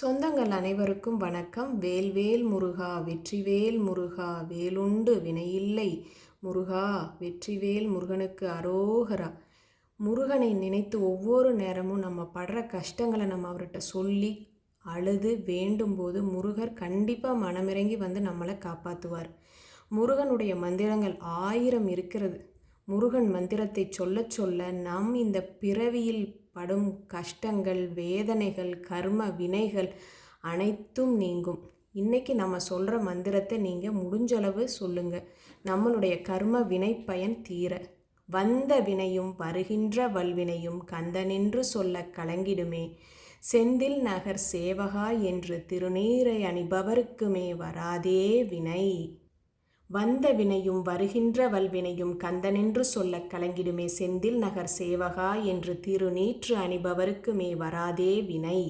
சொந்தங்கள் அனைவருக்கும் வணக்கம். வேல்வேல் முருகா வெற்றிவேல் முருகா வேலுண்டு வினையில்லை. முருகா வெற்றிவேல் முருகனுக்கு அரோகரா. முருகனை நினைத்து ஒவ்வொரு நேரமும் நம்ம படுற கஷ்டங்களை நம்ம அவர்கிட்ட சொல்லி அழுது வேண்டும்போது முருகர் கண்டிப்பாக மனமிறங்கி வந்து நம்மளை காப்பாற்றுவார் முருகனுடைய மந்திரங்கள் ஆயிரம் இருக்கிறது. முருகன் மந்திரத்தை சொல்ல சொல்ல நம் இந்த பிறவியில் படும் கஷ்டங்கள் வேதனைகள் கர்ம வினைகள் அனைத்தும் நீங்கும். இன்றைக்கி நம்ம சொல்கிற மந்திரத்தை நீங்கள் முடிஞ்சளவு சொல்லுங்கள் நம்மளுடைய கர்ம வினை பயன் தீர. வந்த வினையும் வருகின்ற வல்வினையும் கந்தனென்று சொல்ல கலங்கிடுமே. செந்தில் நகர் சேவகா என்று திருநீரை அணிபவருக்குமே வராதே வினை. வந்த வினையும் வருகின்ற வல்வினையும் கந்தனென்று சொல்லக் கலங்கிடுமே செந்தில் நகர் சேவகா என்று திருநீற்று அணிபவருக்குமே வராதே வினை.